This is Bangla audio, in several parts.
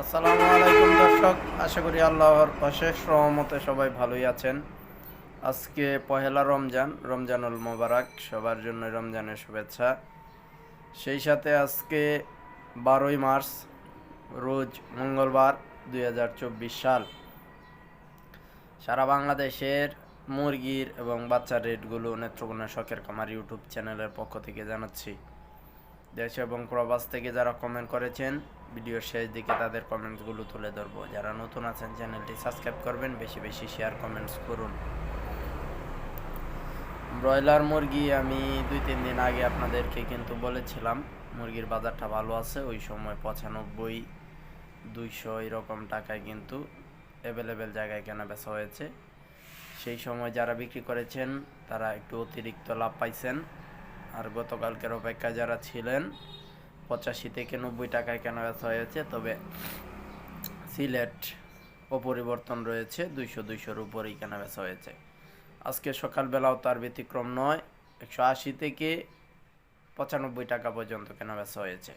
আসসালামু আলাইকুম দর্শক, আশা করি আল্লাহর অশেষ রহমতে সবাই ভালোই আছেন। আজকে পহেলা রমজান, রমজানুল মোবারক, সবার জন্য রমজানের শুভেচ্ছা। সেই সাথে আজকে বারোই মার্চ, রোজ মঙ্গলবার দুই হাজার চব্বিশ সাল। সারা বাংলাদেশের মুরগির এবং বাচ্চার রেটগুলো নেত্রকোনা শখের কামার ইউটিউব চ্যানেলের পক্ষ থেকে জানাচ্ছি। দেশ এবং প্রবাস থেকে যারা কমেন্ট করেছেন ভিডিওর শেষ দিকে তাদের কমেন্টসগুলো তুলে ধরবো। যারা নতুন আছেন, চ্যানেলটি সাবস্ক্রাইব করবেন, বেশি বেশি শেয়ার কমেন্টস করুন। ব্রয়লার মুরগি আমি দুই তিন দিন আগে আপনাদেরকে কিন্তু বলেছিলাম, মুরগির বাজারটা ভালো আছে, ওই সময় পঁচানব্বই, দুইশো এরকম টাকায় কিন্তু অ্যাভেলেবেল জায়গায় কেনা বেচা হয়েছে। সেই সময় যারা বিক্রি করেছেন, তারা একটু অতিরিক্ত লাভ পাইছেন। আর গতকালকের অপেক্ষায় যারা ছিলেন পঁচাশি থেকে নব্বই টাকায় কেনা বেচা হয়েছে? তবে সিলেট অপরিবর্তন রয়েছে, দুইশো দুইশোর উপরেই কেনা বেচা হয়েছে? আজকে সকালবেলাও তার ব্যতিক্রম নয়, একশো আশি থেকে পঁচানব্বই টাকা পর্যন্ত কেনা বেচা হয়েছে?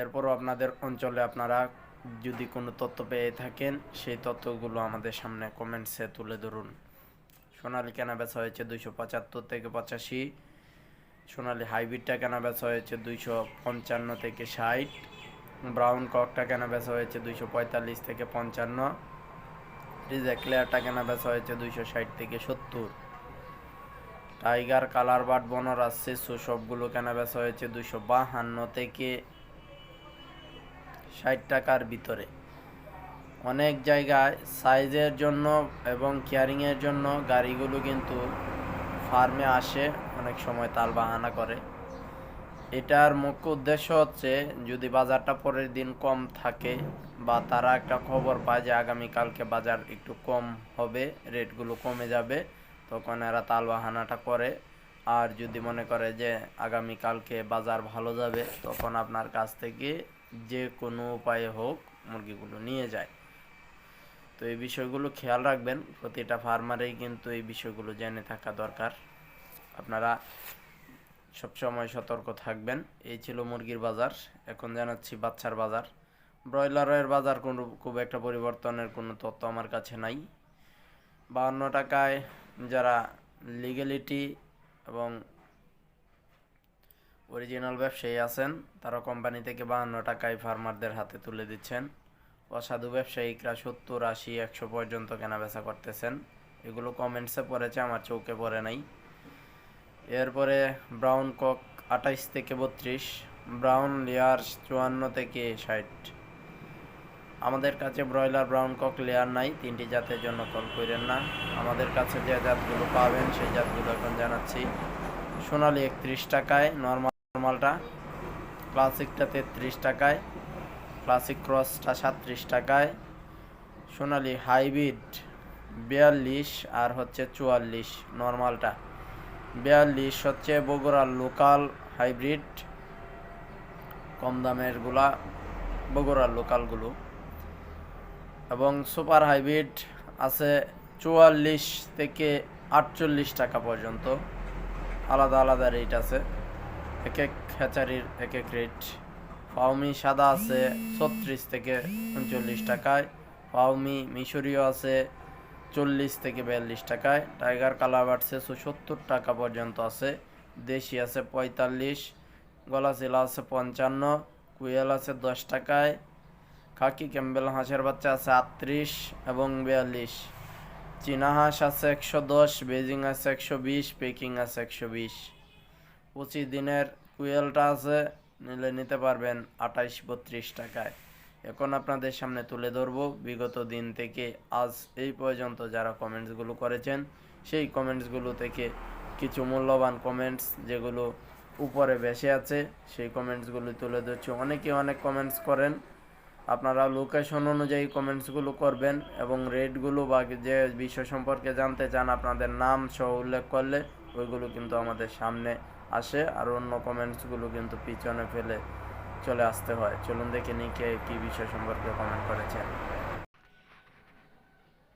এরপরও আপনাদের অঞ্চলে আপনারা যদি কোনো তথ্য পেয়ে থাকেন, সেই তথ্যগুলো আমাদের সামনে কমেন্টসে তুলে ধরুন। সোনালি কেনা বেচা হয়েছে? দুইশো পঁচাত্তর থেকে পঁচাশি সোনালি হাইব্রিডটা কেনা বেচা হয়েছে দুইশো পঞ্চান্ন থেকে ষাট? ব্রাউন ককটা কেনা বেচা হয়েছে দুইশো পঁয়তাল্লিশ থেকে পঞ্চান্ন? রিজেক লেয়ারটা কেনা বেচা হয়েছে দুইশো ষাট থেকে সত্তর? টাইগার কালার বাট বনরাজ শিশু সবগুলো কেনা বেচা হয়েছে দুইশো বাহান্ন থেকে ষাট টাকার ভিতরে? অনেক জায়গায় সাইজের জন্য এবং কেয়ারিংয়ের জন্য গাড়িগুলো কিন্তু ফার্মে আসে, অনেক সময় তাল বাহানা করে। এটার মুখ্য উদ্দেশ্য হচ্ছে, যদি বাজারটা পরের দিন কম থাকে বা তারা একটা খবর পায় যে আগামীকালকে বাজার একটু কম হবে, রেটগুলো কমে যাবে, তখন এরা তাল বাহানাটা করে। আর যদি মনে করে যে আগামীকালকে বাজার ভালো যাবে, তখন আপনার কাছ থেকে যে কোনো উপায়ে হোক মুরগিগুলো নিয়ে যায়। তো এই বিষয়গুলো খেয়াল রাখবেন, প্রতিটা ফার্মারেই কিন্তু এই বিষয়গুলো জেনে থাকা দরকার। আপনারা সবসময় সতর্ক থাকবেন। এই ছিল মুরগির বাজার, এখন জানাচ্ছি বাচ্চার বাজার। ব্রয়লারের বাজার কোনো খুব একটা পরিবর্তনের কোনো তথ্য আমার কাছে নাই। বাহান্ন টাকায় যারা লিগ্যালিটি এবং অরিজিনাল ব্যবসায়ী আছেন, তারা কোম্পানি থেকে বাহান্ন টাকায় ফার্মারদের হাতে তুলে দিচ্ছেন। অসাধু ব্যবসায়িকরা সত্তর, আশি, একশো পর্যন্ত কেনাবেচা করতেছেন। এগুলো কমেন্টসে পড়েছে, আমার চৌকে পড়ে নাই। এরপরে ব্রাউন কক আঠাইশ থেকে বত্রিশ, ব্রাউন লেয়ার চুয়ান্ন থেকে ষাট। আমাদের কাছে ব্রয়লার, ব্রাউন কক লেয়ার নাই, তিনটি জাতের জন্য কল করেন না। আমাদের কাছে যে জাতগুলো পাবেন, সেই জাতগুলো এখন জানাচ্ছি। সোনালি একত্রিশ টাকায় নর্মাল নর্মালটা ক্লাসিকটা তেত্রিশ টাকায়। ক্লাসিক ক্রসটা সাতত্রিশ টাকায়, সোনালি হাইব্রিড বিয়াল্লিশ আর হচ্ছে চুয়াল্লিশ নর্মালটা। বিয়াল্লিশ হচ্ছে বগুড়ার লোকাল হাইব্রিড, কম দামেরগুলা বগুড়ার লোকালগুলো। এবং সুপার হাইব্রিড আছে চুয়াল্লিশ থেকে আটচল্লিশ টাকা পর্যন্ত। আলাদা আলাদা রেট আছে এক এক হ্যাচারির এক এক রেট পাউমি সাদা আছে, ছত্রিশ থেকে উনচল্লিশ টাকায়। পাউমি মিশরীয় আছে, চল্লিশ থেকে বিয়াল্লিশ টাকায়। টাইগার কালার বাড়ছে, সত্তর টাকা পর্যন্ত আছে। দেশি আছে পঁয়তাল্লিশ, গলাচিলা আছে পঞ্চান্ন, কুয়েল আছে দশ টাকায়। খাকি ক্যাম্বেল হাঁসের বাচ্চা আছে আটত্রিশ এবং বিয়াল্লিশ। চীনা হাঁস আছে একশো দশ, বেজিং আছে একশো বিশ, পেকিং আছে একশো বিশ। পঁচিশ দিনের কুয়েলটা আছে নিলে নিতে পারবেন আঠাইশ বত্রিশ টাকায়। এখন আপনাদের সামনে তুলে ধরবো বিগত দিন থেকে আজ এই পর্যন্ত যারা কমেন্টসগুলো করেছেন, সেই কমেন্টসগুলো থেকে কিছু মূল্যবান কমেন্টস যেগুলো উপরে বেশি আছে, সেই কমেন্টসগুলো তুলে ধরছি। অনেকে অনেক কমেন্টস করেন। আপনারা লোকেশন অনুযায়ী কমেন্টসগুলো করবেন এবং রেটগুলো বা যে বিষয় সম্পর্কে জানতে চান, আপনাদের নাম সহ উল্লেখ করলে ওইগুলো কিন্তু আমাদের সামনে আসে আর অন্য কমেন্টসগুলো কিন্তু পিছনে ফেলে চলে আসতে হয়। চলুন দেখে নিই কে বিষয় সম্পর্কে কমেন্ট করেছেন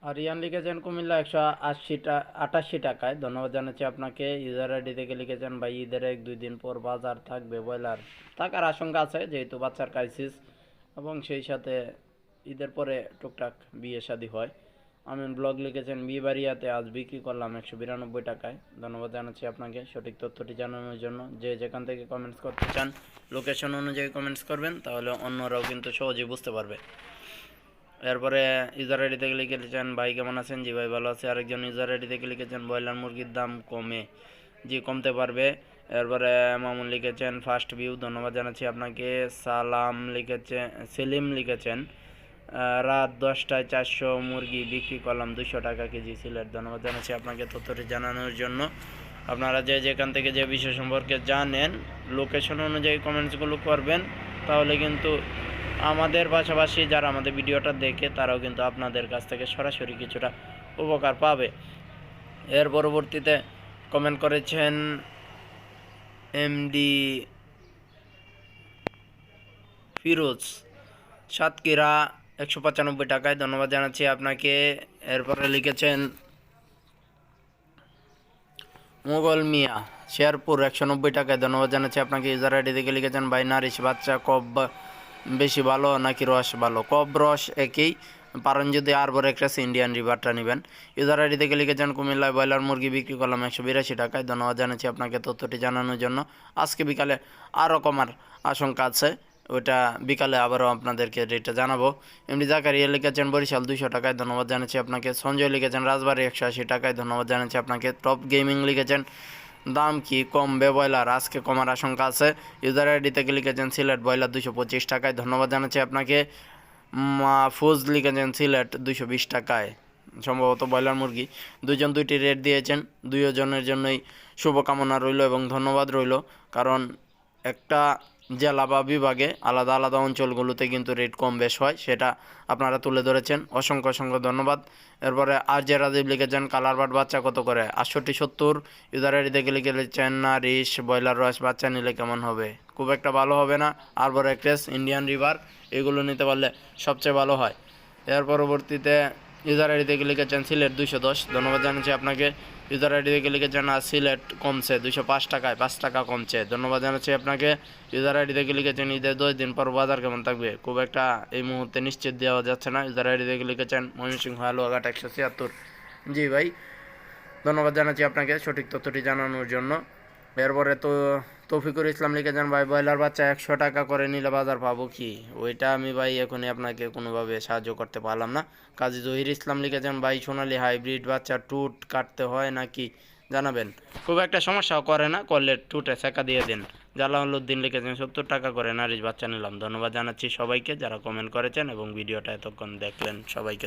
আর ইয়ান লিখেছেন, কুমিল্লা একশো আশিটা, আটাশি টাকায়। ধন্যবাদ জানাচ্ছি আপনাকে। ইউজার আইডি থেকে লিখেছেন, ভাই, ঈদের এক, দুই দিন পর বাজার থাকবে, ব্রয়লার থাকার আশঙ্কা আছে, যেহেতু বাচ্চার ক্রাইসিস এবং সেই সাথে ঈদের পরে টুকটাক বিয়ে শাদী হয়। আমিন ব্লগ লিখেছেন বিয়ে বাড়িয়াতে আজ বিক্রি করলাম একশো বিরানব্বই টাকায়। ধন্যবাদ জানাচ্ছি আপনাকে। সঠিক তথ্যটি জানানোর জন্য যে যেখান থেকে কমেন্টস করতে চান লোকেশন অনুযায়ী কমেন্টস করবেন, তাহলে অন্যরাও কিন্তু সহজেই বুঝতে পারবে। এরপরে ইউজার আইডি থেকে লিখেছেন ভাই কেমন আছেন? জি ভাই ভালো আছে। আরেকজন ইউজার আইডি থেকে লিখেছেন ব্রয়লার মুরগির দাম কমে। জি, কমতে পারবে। এরপরে মামুন লিখেছেন ফার্স্ট ভিউ ধন্যবাদ জানাচ্ছি আপনাকে। সালাম লিখেছেন সেলিম লিখেছেন। রাত দশটায় চারশো মুরগি বিক্রি করলাম, দুশো টাকা কেজি সিলেট। ধন্যবাদ জানাচ্ছি আপনাকে তথ্যটি জানানোর জন্য। আপনারা যে যেখান থেকে যে বিষয় সম্পর্কে জানেন লোকেশন অনুযায়ী কমেন্টসগুলো করবেন, তাহলে কিন্তু আমাদের পাশাপাশি যারা আমাদের ভিডিওটা দেখে, তারাও কিন্তু আপনাদের কাছ থেকে সরাসরি কিছুটা উপকার পাবে। এর পরবর্তীতে কমেন্ট করেছেন এমডি ফিরোজ সাতক্ষীরা। একশো পঁচানব্বই টাকায় ধন্যবাদ জানাচ্ছি আপনাকে। এরপরে লিখেছেন, মুঘল মিয়া, শেরপুর, একশো নব্বই টাকায় ধন্যবাদ জানাচ্ছি আপনাকে। ইউজার আইডি থেকে লিখেছেন, ভাই নারিশ বাচ্চা, কব বেশি ভালো নাকি রস ভালো? কব রস একই, পারেন যদি আরবর একটা ইন্ডিয়ান রিভারটা নেবেন। ইউজার আইডি থেকে লিখেছেন, কুমিল্লায় ব্রয়লার মুরগি বিক্রি করলাম একশো বিরাশি টাকায়। ধন্যবাদ জানাচ্ছি আপনাকে তথ্যটি জানানোর জন্য। আজকে বিকালে আরও কমার আশঙ্কা আছে। ওইটা বিকালে আবারও আপনাদেরকে রেটটা জানাব। এমনি জাকারিয়া লিখেছেন, বরিশাল দুশো টাকায় ধন্যবাদ জানাচ্ছি আপনাকে। সঞ্জয় লিখেছেন, রাজবাড়ি একশো আশি টাকায় ধন্যবাদ জানাচ্ছি আপনাকে। টপ গেমিং লিখেছেন, দাম কি কমবে ব্রয়লার? আজকে কমার আশঙ্কা আছে। ইউজার আইডি থেকে লিখেছেন, সিলেট ব্রয়লার দুশো পঁচিশ টাকায় ধন্যবাদ জানাচ্ছি আপনাকে। মাহফুজ লিখেছেন, সিলেট দুশো বিশ টাকায়। সম্ভবত ব্রয়লার মুরগি। দুজন দুইটি রেট দিয়েছেন, দুইজনের জন্যই শুভকামনা রইল এবং ধন্যবাদ রইল। কারণ একটা জেলা বা বিভাগে আলাদা আলাদা অঞ্চলগুলোতে কিন্তু রেট কম বেশ হয়, সেটা আপনারা তুলে ধরেছেন। অসংখ্য অসংখ্য ধন্যবাদ। এরপরে আর যে রাজীব লিখেছেন, কালার বাট বাচ্চা কত করে? আটষট্টি, সত্তর। ইউজার আইডি থেকে লিখেছেন, না, রিস, ব্রয়লার রস, বাচ্চা নিলে কেমন হবে? খুব একটা ভালো হবে না। আরবর এক্সপ্রেস, ইন্ডিয়ান রিভার, এগুলো নিতে পারলে সবচেয়ে ভালো হয়। এর পরবর্তীতে ইউজার আইডি থেকে লিখেছেন সিলেট দুশো দশ। ধন্যবাদ জানাচ্ছি আপনাকে। ইউজার আইডি থেকে লিখেছেন আর সিলেট কমছে দুশো পাঁচ টাকায়, পাঁচ টাকা কমছে। ধন্যবাদ জানাচ্ছি আপনাকে। ইউজার আইডি থেকে লিখেছেন, ঈদের দশ দিন পর বাজার কেমন থাকবে? খুব একটা এই মুহূর্তে নিশ্চিত দেওয়া যাচ্ছে না। ইউজার আইডি থেকে লিখেছেন, ময়মনসিংহ হালুয়াঘাট একশো ছিয়াত্তর। জি ভাই, ধন্যবাদ জানাচ্ছি আপনাকে সঠিক তথ্যটি জানানোর জন্য। এরপরে তো তৌফিকুর ইসলাম লিখেছেন ভাই, ব্রয়লার বাচ্চা একশো টাকা করে নিলে বাজার পাবো কি? ওইটা আমি, ভাই, এখনই আপনাকে কোনোভাবে সাহায্য করতে পারলাম না। কাজী জহির ইসলাম লিখেছেন ভাই, সোনালি হাইব্রিড বাচ্চা টুট কাটতে হয় নাকি? জানাবেন। খুব একটা সমস্যাও করে না, করলে টুটে শেখা দিয়ে দিন। জালালউদ্দিন লিখেছেন সত্তর টাকা করে নারিশ বাচ্চা নিলাম। ধন্যবাদ জানাচ্ছি সবাইকে যারা কমেন্ট করেছেন এবং ভিডিওটা এতক্ষণ দেখলেন সবাইকে